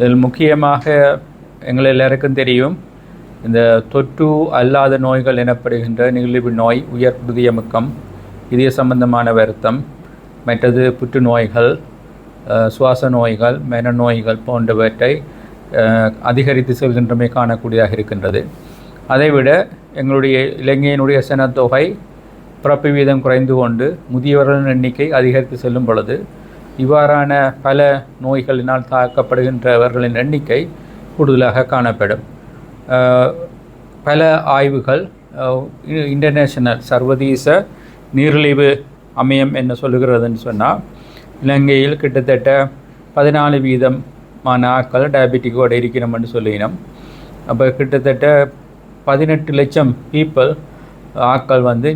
இதில் முக்கியமாக எங்கள் எல்லாருக்கும் தெரியும் இந்த தொற்று அல்லாத நோய்கள் எனப்படுகின்ற நிகழ்வு நோய் உயர் புதியமுக்கம் இதய சம்பந்தமான வருத்தம் மற்றது புற்றுநோய்கள் சுவாச நோய்கள் மனநோய்கள் போன்றவற்றை அதிகரித்து செல்கின்றமை காணக்கூடியதாக இருக்கின்றது. அதைவிட எங்களுடைய இலங்கையினுடைய சனத்தொகை பிறப்பு வீதம் குறைந்து கொண்டு முதியவர்களின் எண்ணிக்கை அதிகரித்து செல்லும் பொழுது இவ்வாறான பல நோய்களினால் தாக்கப்படுகின்றவர்களின் எண்ணிக்கை கூடுதலாக காணப்படும். பல ஆய்வுகள் இன்டர்நேஷனல் சர்வதேச நீரிழிவு அமையம் என்ன சொல்லுகிறதுன்னு சொன்னால் இலங்கையில் கிட்டத்தட்ட பதினாலு வீதமான ஆட்கள் டயபெட்டிக்கோடு இருக்கிறோம்னு சொல்லினோம். அப்போ கிட்டத்தட்ட பதினெட்டு லட்சம் பீப்புள் ஆட்கள் வந்து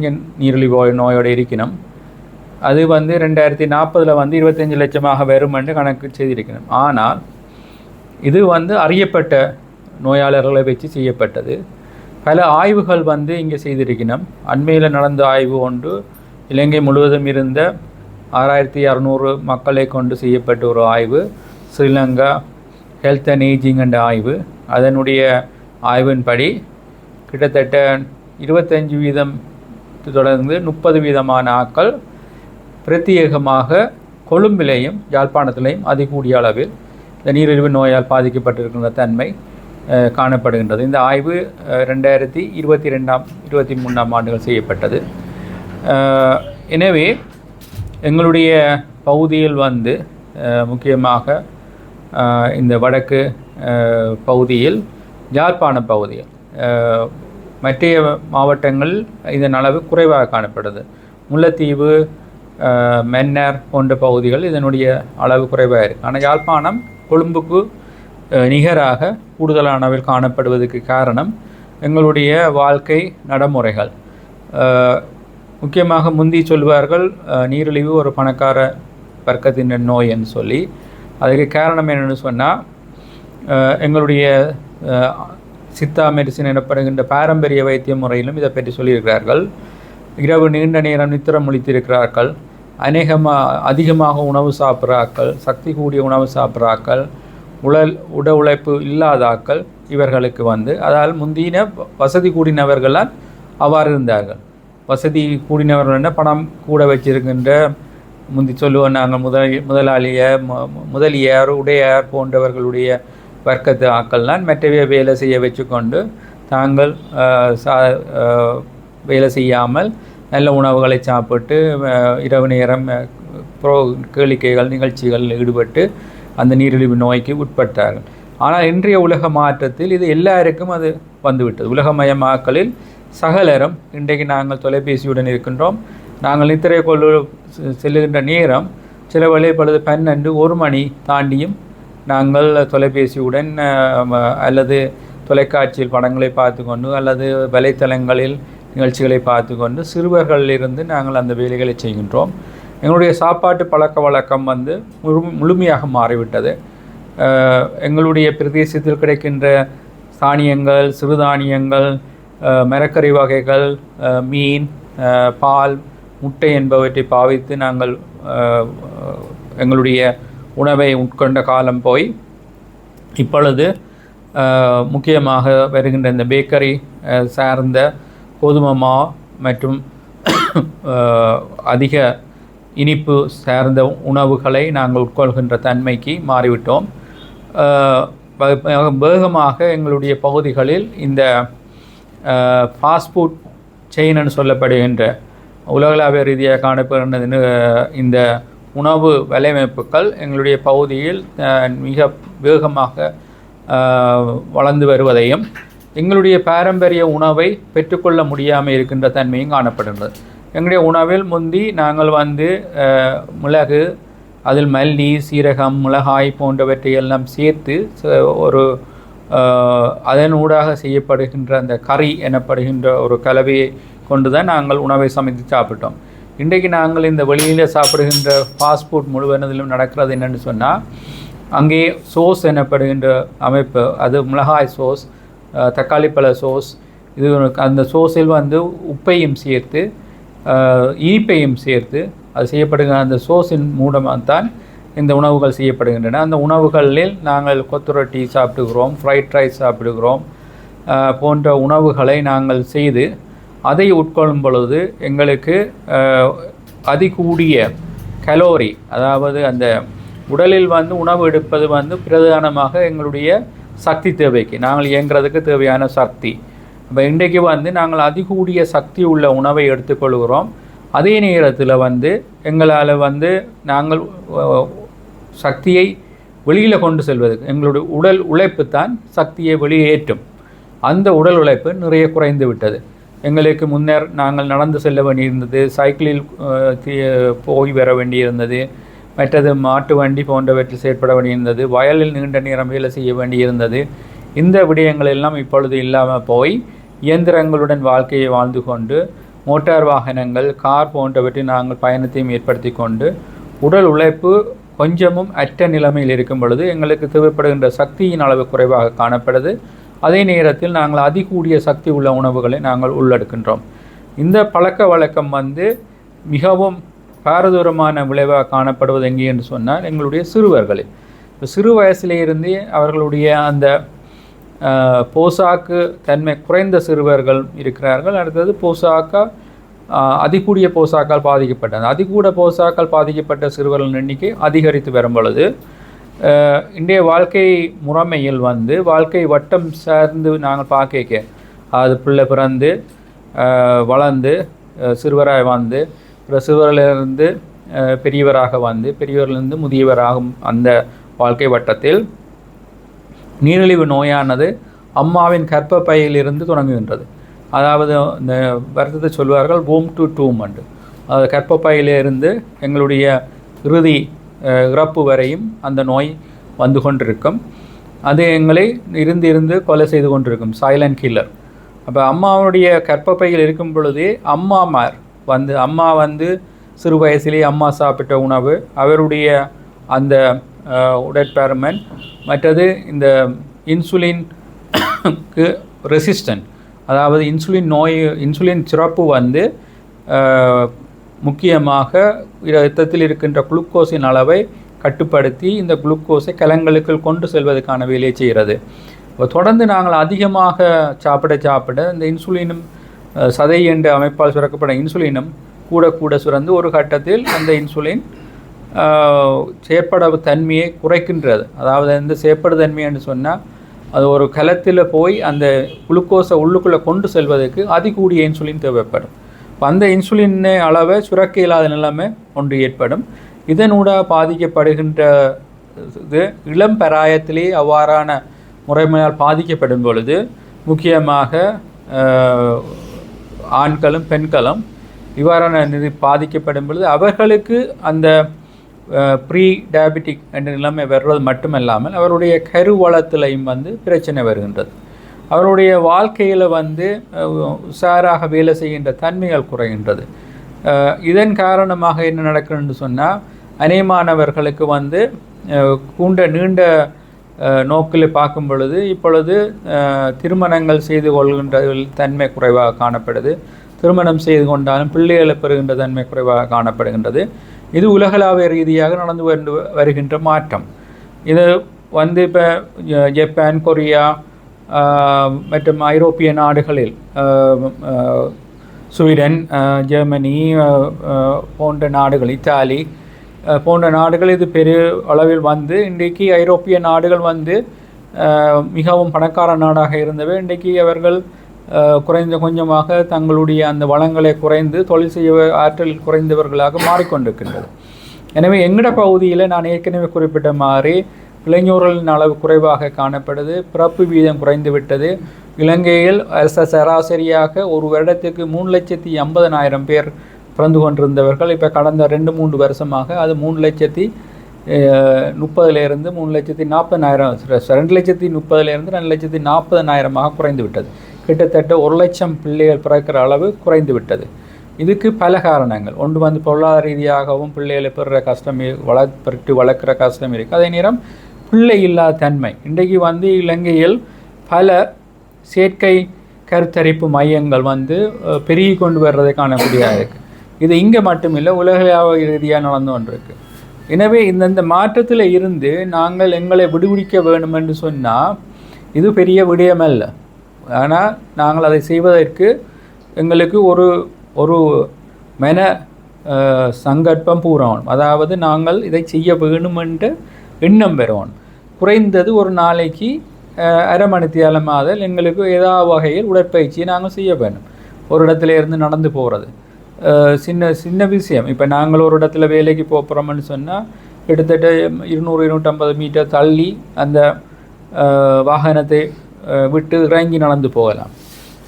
நீரிழிவு நோயோடு இருக்கணும் அது வந்து ரெண்டாயிரத்தி நாற்பதில் வந்து இருபத்தஞ்சி லட்சமாக வரும் என்று கணக்கு செய்திருக்கணும் ஆனால் இது வந்து அறியப்பட்ட நோயாளர்களை வச்சு செய்யப்பட்டது. பல ஆய்வுகள் வந்து இங்கே செய்திருக்கணும் அண்மையில் நடந்த ஆய்வு ஒன்று இலங்கை முழுவதும் இருந்த ஆறாயிரத்தி அறநூறு மக்களை கொண்டு செய்யப்பட்ட ஒரு ஆய்வு ஸ்ரீலங்கா ஹெல்த் அண்ட் ஏஜிங் என்ற ஆய்வு. அதனுடைய ஆய்வின்படி கிட்டத்தட்ட இருபத்தஞ்சு வீதம் தொடர்ந்து முப்பது வீதமான ஆட்கள் பிரத்யேகமாக கொழும்பிலேயும் யாழ்ப்பாணத்திலேயும் அதிகூடிய அளவில் இந்த நீரிழிவு நோயால் பாதிக்கப்பட்டிருக்கின்ற தன்மை காணப்படுகின்றது. இந்த ஆய்வு ரெண்டாயிரத்தி இருபத்தி ரெண்டாம் இருபத்தி மூணாம் ஆண்டுகள் செய்யப்பட்டது. எனவே எங்களுடைய பகுதியில் வந்து முக்கியமாக இந்த வடக்கு பகுதியில் யாழ்ப்பாண பகுதியில் மற்ற மற்றைய மாவட்டங்கள் இதன் அளவு குறைவாக காணப்படுது. முல்லைத்தீவு மென்னர் போன்ற பகுதிகள் இதனுடைய அளவு குறைவாக இருக்குது ஆனால் யாழ்ப்பாணம் கொழும்புக்கு நிகராக கூடுதலான அளவில் காணப்படுவதற்கு காரணம் எங்களுடைய வாழ்க்கை நடைமுறைகள். முக்கியமாக முந்தி சொல்வார்கள் நீரிழிவு ஒரு பணக்கார வர்க்கத்தின் நோய் என்று சொல்லி. அதுக்கு காரணம் என்னென்னு சொன்னால் எங்களுடைய சித்தா மெடிசின் எனப்படுகின்ற பாரம்பரிய வைத்திய முறையிலும் இதை பற்றி சொல்லியிருக்கிறார்கள். இரவு நீண்ட நேரம் நித்திரம் முழித்திருக்கிறார்கள். அநேகமாக அதிகமாக உணவு சாப்பிட்றாக்கள் சக்தி கூடிய உணவு சாப்பிட்றாக்கள் உடல் உட உழைப்பு இல்லாதாக்கள் இவர்களுக்கு வந்து அதால் முந்தின வசதி கூடினவர்களால் அவ்வாறு இருந்தார்கள். வசதி கூடினவர்கள் என்ன? பணம் கூட வச்சிருக்கின்ற முந்தி சொல்லுவோம் நாங்கள் முதலி முதலாளிய முதலியார் உடையார் போன்றவர்களுடைய வர்க்கத்து ஆக்கள்லாம் மற்றவே வேலை செய்ய வச்சுக்கொண்டு தாங்கள் சா வேலை செய்யாமல் நல்ல உணவுகளை சாப்பிட்டு இரவு நேரம் ப்ரோ கேளிக்கைகள் நிகழ்ச்சிகளில் ஈடுபட்டு அந்த நீரிழிவு நோய்க்கு உட்பட்டார்கள். ஆனால் இன்றைய உலக மாற்றத்தில் இது எல்லாருக்கும் அது வந்துவிட்டது. உலகமயமாக்கலில் சகலரும் இன்றைக்கு நாங்கள் தொலைபேசியுடன் இருக்கின்றோம். நாங்கள் நித்திரை கொள்ளு செ- செல்லுகின்ற நேரம் சில வழிபடுது பன்னெண்டு ஒரு மணி தாண்டியும் நாங்கள் தொலைபேசியுடன் அல்லது தொலைக்காட்சியில் படங்களை பார்த்து கொண்டு அல்லது வலைத்தளங்களில் நிகழ்ச்சிகளை பார்த்து கொண்டு சிறுவர்களிலிருந்து நாங்கள் அந்த வேலைகளை செய்கின்றோம். எங்களுடைய சாப்பாட்டு பழக்க வழக்கம் வந்து முழு முழுமையாக மாறிவிட்டது. எங்களுடைய பிரதேசத்தில் கிடைக்கின்ற தானியங்கள் சிறுதானியங்கள் மரக்கறி வகைகள் மீன் பால் முட்டை என்பவற்றை பாவித்து நாங்கள் எங்களுடைய உணவை உட்கொண்ட காலம் போய் இப்பொழுது முக்கியமாக வருகின்ற இந்த பேக்கரி சார்ந்த கோதுமை மா மற்றும் அதிக இனிப்பு சார்ந்த உணவுகளை நாங்கள் உட்கொள்கின்ற தன்மைக்கு மாறிவிட்டோம். வேகமாக எங்களுடைய பகுதிகளில் இந்த ஃபாஸ்ட்ஃபுட் செயின்னு சொல்லப்படுகின்ற உலகளாவிய ரீதியாக காணப்படுகின்ற இந்த- உணவு வலையமைப்புகள் எங்களுடைய பகுதியில் மிக வேகமாக வளர்ந்து வருவதையும் எங்களுடைய பாரம்பரிய உணவை பெற்றுக்கொள்ள முடியாமல் இருக்கின்ற தன்மையும் காணப்படுகிறது. எங்களுடைய உணவில் முந்தி நாங்கள் வந்து மிளகு அதில் மல்லி சீரகம் மிளகாய் போன்றவற்றை எல்லாம் சேர்த்து ச- ஒரு அதனூடாக அதன் ஊடாக செய்யப்படுகின்ற அந்த கறி எனப்படுகின்ற ஒரு கலவையை கொண்டு தான் நாங்கள் உணவை சமைத்து சாப்பிட்டோம். இன்றைக்கு நாங்கள் இந்த வெளியில் சாப்பிடுகின்ற ஃபாஸ்ட் ஃபுட் முழுவதிலும் நடக்கிறது என்னென்னு சொன்னால் அங்கே சோஸ் எனப்படுகின்ற அமைப்பு அது மிளகாய் சோஸ் தக்காளி பழ சோஸ் இது அந்த சோஸில் வந்து உப்பையும் சேர்த்து இனிப்பையும் சேர்த்து அது செய்யப்படுகிற அந்த சோஸின் மூலமாக தான் இந்த உணவுகள் செய்யப்படுகின்றன. அந்த உணவுகளில் நாங்கள் கொத்துரொட்டி சாப்பிடுகிறோம் ஃப்ரைட் ரைஸ் சாப்பிடுகிறோம் போன்ற உணவுகளை நாங்கள் செய்து அதை உட்கொள்ளும் பொழுது எங்களுக்கு அதிகூடிய கலோரி அதாவது அந்த உடலில் வந்து உணவு எடுப்பது வந்து பிரதானமாக எங்களுடைய சக்தி தேவைக்கு. நாங்கள் இயங்குறதுக்கு தேவையான சக்தி. இப்போ இன்றைக்கு வந்து நாங்கள் அதிகூடிய சக்தி உள்ள உணவை எடுத்துக்கொள்கிறோம். அதே நேரத்தில் வந்து எங்களால் வந்து நாங்கள் சக்தியை வெளியில் கொண்டு செல்வதற்கு எங்களுடைய உடல் உழைப்பு தான் சக்தியை வெளியேற்றும் அந்த உடல் உழைப்பு நிறைய குறைந்து விட்டது. எங்களுக்கு முன்னர் நாங்கள் நடந்து செல்ல வேண்டியிருந்தது சைக்கிளில் போய் வர வேண்டியிருந்தது மற்றது மாட்டு வண்டி போன்றவற்றில் செயற்பட வேண்டியிருந்தது. வயலில் நீண்ட நேரம் வேலை செய்ய வேண்டியிருந்தது. இந்த விடயங்கள் எல்லாம் இப்பொழுது இல்லாமல் போய் இயந்திரங்களுடன் வாழ்க்கையை வாழ்ந்து கொண்டு மோட்டார் வாகனங்கள் கார் போன்றவற்றில் நாங்கள் பயணத்தையும் ஏற்படுத்தி கொண்டு உடல் உழைப்பு கொஞ்சமும் அற்ற நிலைமையில் இருக்கும் பொழுது எங்களுக்கு தேவைப்படுகின்ற சக்தியின் அளவு குறைவாக காணப்படுது. அதே நேரத்தில் நாங்கள் அதிகூடிய சக்தி உள்ள உணவுகளை நாங்கள் உள்ளெடுக்கின்றோம். இந்த பழக்க வழக்கம் வந்து மிகவும் பாரதூரமான விளைவாக காணப்படுவது எங்கே என்று சொன்னால் எங்களுடைய சிறுவர்களில். இப்போ சிறு வயசிலிருந்தே அவர்களுடைய அந்த போசாக்கு தன்மை குறைந்த சிறுவர்கள் இருக்கிறார்கள். அடுத்தது போசாக்கா அதிகூடிய போசாக்கால் பாதிக்கப்பட்டது அதிகூட போசாக்கால் பாதிக்கப்பட்ட சிறுவர்களின் எண்ணிக்கை அதிகரித்து வரும் பொழுது இன்றைய வாழ்க்கை முறைமையில் வந்து வாழ்க்கை வட்டம் சார்ந்து நாங்கள் பார்க்க அது பிள்ளை பிறந்து வளர்ந்து சிறுவராய் வந்து அப்புறம் சிறுவரிலிருந்து பெரியவராக வந்து பெரியவரிலிருந்து முதியவராகும் அந்த வாழ்க்கை வட்டத்தில் நீரிழிவு நோயானது அம்மாவின் கர்ப்பப்பையிலிருந்து தொடங்குகின்றது. அதாவது இந்த வருத்தத்தை சொல்வார்கள் பூம் டு டூம் அண்டு அதாவது கர்ப்பப்பையிலிருந்து எங்களுடைய இறுதி இறப்பு வரையும் அந்த நோய் வந்து கொண்டிருக்கும். அது எங்களை இருந்து இருந்து கொலை செய்து கொண்டிருக்கும் சைலண்ட் கில்லர் அப்போ அம்மாவுடைய கற்பப்பையில் இருக்கும் பொழுதே அம்மாமார் வந்து அம்மா வந்து சிறு வயசிலே அம்மா சாப்பிட்ட உணவு. அவருடைய அந்த உடற்பருமன். மற்றது இந்த இன்சுலின்க்கு ரெசிஸ்டன்ட் அதாவது இன்சுலின் நோய் இன்சுலின் சிறப்பு வந்து முக்கியமாக இரத்தத்தில் இருக்கின்ற குளுக்கோஸின் அளவை கட்டுப்படுத்தி இந்த குளுக்கோஸை கலங்களுக்கு கொண்டு செல்வதற்கான வேலையை செய்கிறது. இப்போ தொடர்ந்து நாங்கள் அதிகமாக சாப்பிட சாப்பிட இந்த இன்சுலினும் சதை என்ற அமைப்பால் சுரக்கப்படும் இன்சுலினும் கூட கூட சுரந்து ஒரு கட்டத்தில் அந்த இன்சுலின் செயற்பட தன்மையை குறைக்கின்றது. அதாவது இந்த செயற்படு தன்மைன்னு சொன்னால் அது ஒரு கலத்தில் போய் அந்த குளுக்கோஸை உள்ளுக்குள்ளே கொண்டு செல்வதற்கு அதிகூடிய இன்சுலின் தேவைப்படும். இப்போ அந்த இன்சுலின் அளவை சுரக்க இல்லாத நிலைமை ஒன்று ஏற்படும். இதனூடாக பாதிக்கப்படுகின்ற இது இளம் பராயத்திலே அவ்வாறான முறைமையால் பாதிக்கப்படும் பொழுது முக்கியமாக ஆண்களும் பெண்களும் இவ்வாறான நிதி பாதிக்கப்படும் பொழுது அவர்களுக்கு அந்த ப்ரீ டயபெட்டிக் என்ற நிலைமை வர்றது மட்டுமல்லாமல் அவருடைய கரு வளத்திலையும் வந்து பிரச்சனை வருகின்றது. அவருடைய வாழ்க்கையில் வந்து உஷாராக வேலை செய்கின்ற தன்மைகள் குறைகின்றது. இதன் காரணமாக என்ன நடக்கணும்னு சொன்னால் அநேமானவர்களுக்கு வந்து கூண்ட நீண்ட நோக்கில் பார்க்கும் பொழுது இப்பொழுது திருமணங்கள் செய்து கொள்கின்ற தன்மை குறைவாக காணப்படுது. திருமணம் செய்து கொண்டாலும் பிள்ளைகளை பெறுகின்ற தன்மை குறைவாக காணப்படுகின்றது. இது உலகளாவிய ரீதியாக நடந்து வந்து வருகின்ற மாற்றம். இது வந்து இப்போ ஜப்பான் கொரியா மற்றும் ஐரோப்பிய நாடுகளில் ஸ்வீடன் ஜெர்மனி போன்ற நாடுகள் இத்தாலி போன்ற நாடுகள் இது பெரிய அளவில் வந்து இன்றைக்கு ஐரோப்பிய நாடுகள் வந்து மிகவும் பணக்கார நாடாக இருந்தவை. இன்றைக்கு அவர்கள் குறைந்த கொஞ்சமாக தங்களுடைய அந்த வளங்களை குறைந்து தொழில் செய்ய ஆற்றல் குறைந்தவர்களாக மாறிக்கொண்டிருக்கின்றது. எனவே எங்கட பகுதியில் நான் ஏற்கனவே குறிப்பிட்ட மாதிரி இளைஞர்களின் அளவு குறைவாக காணப்படுது பிறப்பு வீதம் குறைந்து விட்டது இலங்கையில் சராசரியாக ஒரு வருடத்துக்கு மூணு லட்சத்தி ஐம்பதனாயிரம் பேர் பிறந்து கொண்டிருந்தவர்கள். இப்போ கடந்த ரெண்டு மூன்று வருஷமாக அது மூணு லட்சத்தி முப்பதுலேருந்து மூணு லட்சத்தி நாற்பதனாயிரம் ரெண்டு லட்சத்தி முப்பதுலேருந்து ரெண்டு லட்சத்தி நாற்பதனாயிரமாக குறைந்து விட்டது கிட்டத்தட்ட ஒரு லட்சம் பிள்ளைகள் பிறக்கிற அளவு குறைந்து விட்டது இதுக்கு பல காரணங்கள். ஒன்று வந்து பொருளாதார ரீதியாகவும் பிள்ளைகளை பெறுற கஷ்டம் வளர்த்து வளர்க்குற கஷ்டம் இருக்குது அதே நேரம் பிள்ளை இல்லாத தன்மை. இன்றைக்கு வந்து இலங்கையில் பல செயற்கை கருத்தரிப்பு மையங்கள் வந்து பெருகி கொண்டு வர்றதை காணக்கூடியதாக இருக்குது இது இங்கே மட்டுமில்லை உலகளாவிய ரீதியாக நடந்து கொண்டிருக்கு. எனவே இந்தந்த மாற்றத்தில் இருந்து நாங்கள் எங்களை விடுவிக்க வேண்டும் என்று சொன்னால் இது பெரிய விடயமல்ல. ஆனால் நாங்கள் அதை செய்வதற்கு எங்களுக்கு ஒரு ஒரு மென சங்கற்பம் பூரணும். அதாவது நாங்கள் இதை செய்ய வேணுமென்று என்ற எண்ணம் பெறணும் குறைந்தது ஒரு நாளைக்கு அரை மணித்தியாலமாதல் எங்களுக்கு ஏதாவது வகையில் உடற்பயிற்சியை நாங்கள் செய்ய வேணும் ஒரு இடத்துல இருந்து நடந்து போகிறது சின்ன சின்ன விஷயம். இப்போ நாங்கள் ஒரு இடத்துல வேலைக்கு போகிறோம்னு சொன்னால் கிட்டத்தட்ட இருநூறு இருநூற்றம்பது மீட்டர் தள்ளி அந்த வாகனத்தை விட்டு இறங்கி நடந்து போகலாம்.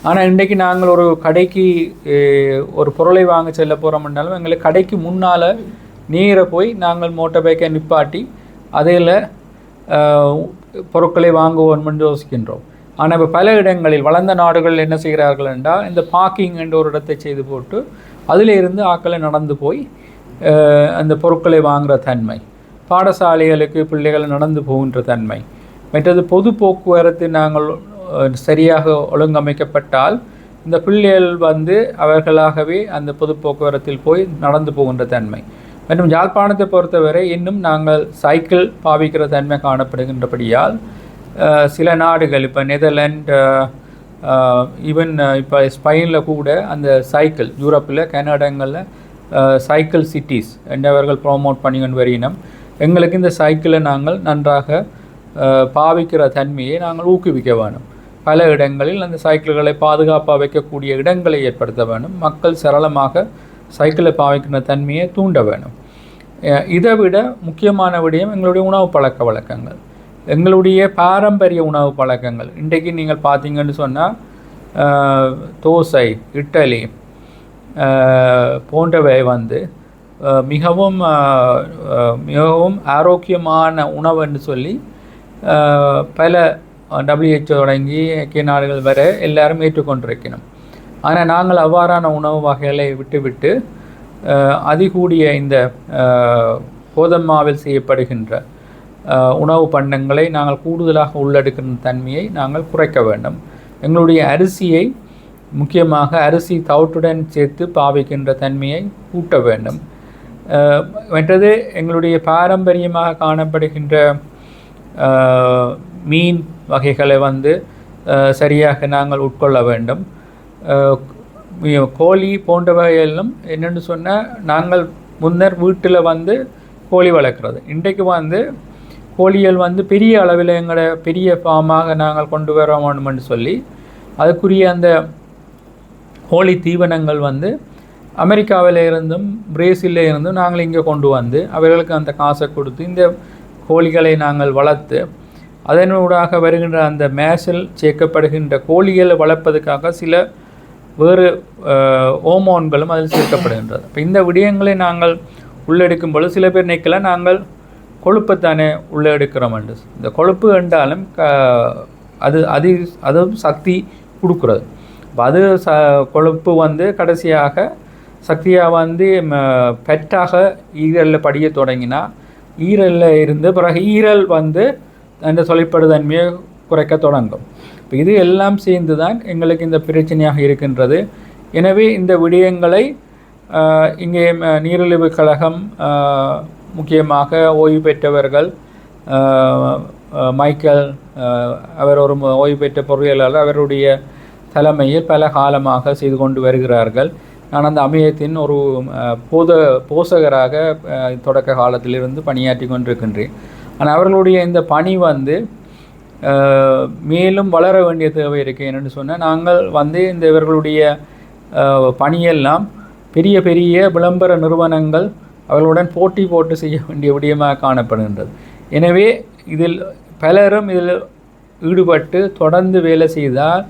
ஆனால் இன்றைக்கு நாங்கள் ஒரு கடைக்கு ஒரு பொருளை வாங்க செல்ல போகிறோம்னாலும் எங்களை கடைக்கு முன்னால் நேர போய் நாங்கள் மோட்டார் பைக்கை நிப்பாட்டி அதில் பொருட்களை வாங்குவோம்னு யோசிக்கின்றோம். ஆனால் இப்போ பல இடங்களில் வளர்ந்த நாடுகள் என்ன செய்கிறார்கள் என்றால் இந்த பார்க்கிங் என்ற ஒரு இடத்தை செய்து போட்டு அதிலிருந்து ஆக்களை நடந்து போய் அந்த பொருட்களை வாங்குகிற தன்மை. பாடசாலைகளுக்கு பிள்ளைகள் நடந்து போகின்ற தன்மை. மற்றது பொது போக்குவரத்து நாங்கள் சரியாக ஒழுங்கமைக்கப்பட்டால் இந்த பிள்ளைகள் வந்து அவர்களாகவே அந்த பொது போக்குவரத்தில் போய் நடந்து போகின்ற தன்மை. மற்றும் யாழ்ப்பாணத்தை பொறுத்தவரை இன்னும் நாங்கள் சைக்கிள் பாவிக்கிற தன்மை காணப்படுகின்றபடியால் சில நாடுகள் இப்போ நெதர்லாண்ட் ஈவன் இப்போ ஸ்பெயினில் கூட அந்த சைக்கிள் யூரோப்பில் கனடாங்களில் சைக்கிள் சிட்டிஸ் என்றவர்கள் ப்ரோமோட் பண்ணி கொண்டு எங்களுக்கு இந்த சைக்கிளை நாங்கள் நன்றாக பாவிக்கிற தன்மையை நாங்கள் ஊக்குவிக்க வேணும் பல இடங்களில் அந்த சைக்கிள்களை பாதுகாப்பாக வைக்கக்கூடிய இடங்களை ஏற்படுத்த வேணும் மக்கள் சரளமாக சைக்கிளை பாவிக்கிற தன்மையை தூண்ட வேணும் இதை விட முக்கியமான விடயம் எங்களுடைய உணவு பழக்க வழக்கங்கள். எங்களுடைய பாரம்பரிய உணவு பழக்கங்கள். இன்றைக்கு நீங்கள் பார்த்தீங்கன்னு சொன்னால் தோசை இட்டலி போன்றவை வந்து மிகவும் மிகவும் ஆரோக்கியமான உணவுன்னு சொல்லி பல டபிள்யூஹெச்ஓ தொடங்கி ஐக்கிய நாடுகள் வரை எல்லாரும் ஏற்றுக்கொண்டிருக்கணும் ஆனால் நாங்கள் அவ்வாறான உணவு வகைகளை விட்டுவிட்டு அதிகூடிய இந்த கோதம்மாவில் கோதமாவில் செய்யப்படுகின்ற உணவு பண்டங்களை நாங்கள் கூடுதலாக உள்ளெடுக்கின்ற தன்மையை நாங்கள் குறைக்க வேண்டும். எங்களுடைய அரிசியை முக்கியமாக அரிசி தவிட்டுடன் சேர்த்து பாவிக்கின்ற தன்மையை கூட்ட வேண்டும். மற்றது எங்களுடைய பாரம்பரியமாக காணப்படுகின்ற மீன் வகைகளை வந்து சரியாக நாங்கள் உட்கொள்ள வேண்டும். கோழி மி- கோழி போன்றவையெல்லாம் என்னென்னு சொன்னால் நாங்கள் முன்னர் வீட்டில் வந்து கோழி வளர்க்குறது. இன்றைக்கு வந்து கோழிகள் வந்து பெரிய அளவில் எங்களோட பெரிய ஃபார்மாக நாங்கள் கொண்டு வர வேணும்னு சொல்லி அதுக்குரிய அந்த கோழி தீவனங்கள் வந்து அமெரிக்காவில் இருந்தும் பிரேசிலில் இருந்தும் நாங்கள் இங்கே கொண்டு வந்து அவர்களுக்கு அந்த காசை கொடுத்து இந்த கோழிகளை நாங்கள் வளர்த்து அதனூடாக வருகின்ற அந்த மேசல் சேர்க்கப்படுகின்ற கோழிகளை வளர்ப்பதற்காக சில வேறு ஓமோன்களும் ஹோமோன்களும் அதில் சேர்க்கப்படுகின்றது. இப்போ இந்த விடயங்களை நாங்கள் உள்ளெடுக்கும் பொழுது சில பேர் நிற்கல நாங்கள் கொழுப்பைத்தானே உள்ளே எடுக்கிறோம் என்று. இந்த கொழுப்பு என்றாலும் க அது அது அதுவும் சக்தி கொடுக்குறது. அது ச கொழுப்பு வந்து கடைசியாக சக்தியாக வந்து ம- பெட்டாக ஈரலில் படிய தொடங்கினா ஈரலில் இருந்து பிறகு ஈரல் வந்து அந்த தொலைப்படுதன்மையை குறைக்க தொடங்கும். இப்போ இது எல்லாம் சேர்ந்து தான் எங்களுக்கு இந்த பிரச்சனையாக இருக்கின்றது. எனவே இந்த விடயங்களை இங்கே ம- நீரிழிவு கழகம் முக்கியமாக ஓய்வு பெற்றவர்கள் மைக்கேல் அவர் ஒரு ஓய்வு பெற்ற பொறியியலாளர் அவருடைய தலைமையில் பல காலமாக செய்து கொண்டு வருகிறார்கள். நான் அந்த அமையத்தின் ஒரு போத போசகராக தொடக்க காலத்திலிருந்து பணியாற்றி கொண்டிருக்கின்றேன். ஆனால் அவர்களுடைய இந்த பணி வந்து மேலும் வளர வேண்டிய தேவை இருக்கு. என்னென்னு சொன்னால் நாங்கள் வந்து இந்த இவர்களுடைய பணியெல்லாம் பெரிய பெரிய விளம்பர நிறுவனங்கள் அவர்களுடன் போட்டி போட்டு செய்ய வேண்டிய விடயமாக காணப்படுகின்றது. எனவே இதில் பலரும் இதில் ஈடுபட்டு தொடர்ந்து வேலை செய்தால்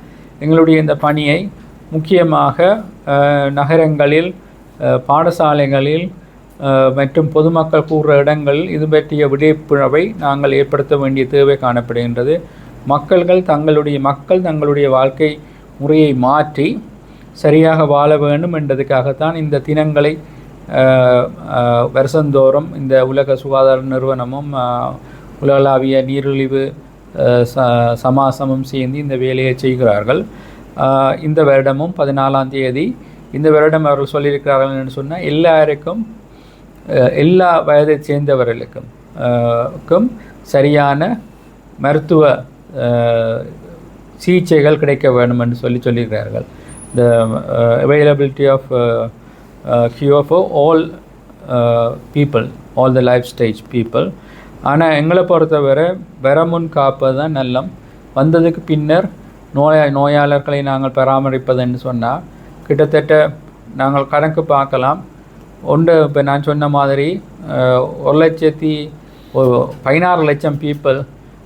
எங்களுடைய இந்த பணியை முக்கியமாக நகரங்களில் பாடசாலைகளில் மற்றும் பொதுமக்கள் கூறுற இடங்களில் இது பற்றிய விழிப்புணர்வை நாங்கள் ஏற்படுத்த வேண்டிய தேவை காணப்படுகின்றது. மக்கள்கள் தங்களுடைய மக்கள் தங்களுடைய வாழ்க்கை முறையை மாற்றி சரியாக வாழ வேண்டும் என்றதுக்காகத்தான் இந்த தினங்களை வருஷந்தோறும் இந்த உலக சுகாதார நிறுவனமும் உலகளாவிய நீரிழிவு ச சமாசமும் சேர்ந்து இந்த வேலையை செய்கிறார்கள். இந்த வருடமும் பதினாலாம் தேதி இந்த வருடம் அவர்கள் சொல்லியிருக்கிறார்கள் என்று சொன்னால் எல்லாருக்கும் எல்லா வயதை சேர்ந்தவர்களுக்கும் க்கும் சரியான மருத்துவ சிகிச்சைகள் கிடைக்க வேண்டும் என்று சொல்லி சொல்லியிருக்கிறார்கள். The availability of cure for all people all the life stage people ஆனால் எங்களை பொறுத்தவரை வரமுன் காப்பது தான் நல்லம். வந்ததுக்கு பின்னர் நோயா நோயாளர்களை நாங்கள் பராமரிப்பதுன்னு சொன்னால் கிட்டத்தட்ட நாங்கள் கணக்கு பார்க்கலாம். ஒன்று இப்போ நான் சொன்ன மாதிரி uh, ஒரு லட்சத்தி ஒரு பதினாறு லட்சம் பீப்புள்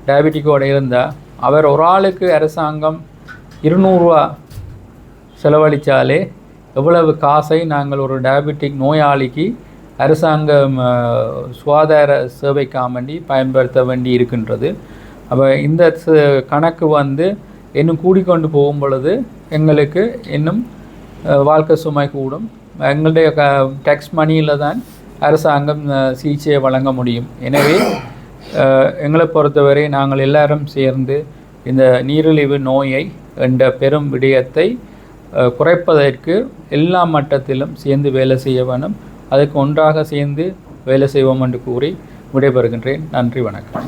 டயபெட்டிக்கோடு இருந்தால் அவர் ஒரு ஆளுக்கு அரசாங்கம் இருநூறுவா செலவழித்தாலே எவ்வளவு காசை நாங்கள் ஒரு டயபெட்டிக் நோயாளிக்கு அரசாங்கம் சுகாதார சுகாதார சேவைக்காமண்டி பயன்படுத்த வேண்டி இருக்கின்றது. அப்போ இந்த கணக்கு வந்து இன்னும் கூடிக்கொண்டு போகும் பொழுது எங்களுக்கு இன்னும் வாழ்க்கை சுமை கூடும். எங்களுடைய க டேக்ஸ் மணியில் தான் அரசாங்கம் சிகிச்சையை வழங்க முடியும். எனவே எங்களை பொறுத்தவரை நாங்கள் எல்லாரும் சேர்ந்து இந்த நீரிழிவு நோயை என்ற பெரும் விடயத்தை குறைப்பதற்கு எல்லா மட்டத்திலும் சேர்ந்து வேலை செய்ய வேணும் அதுக்கு ஒன்றாக சேர்ந்து வேலை செய்வோம் என்று கூறி விடைபெறுகின்றேன். நன்றி வணக்கம்.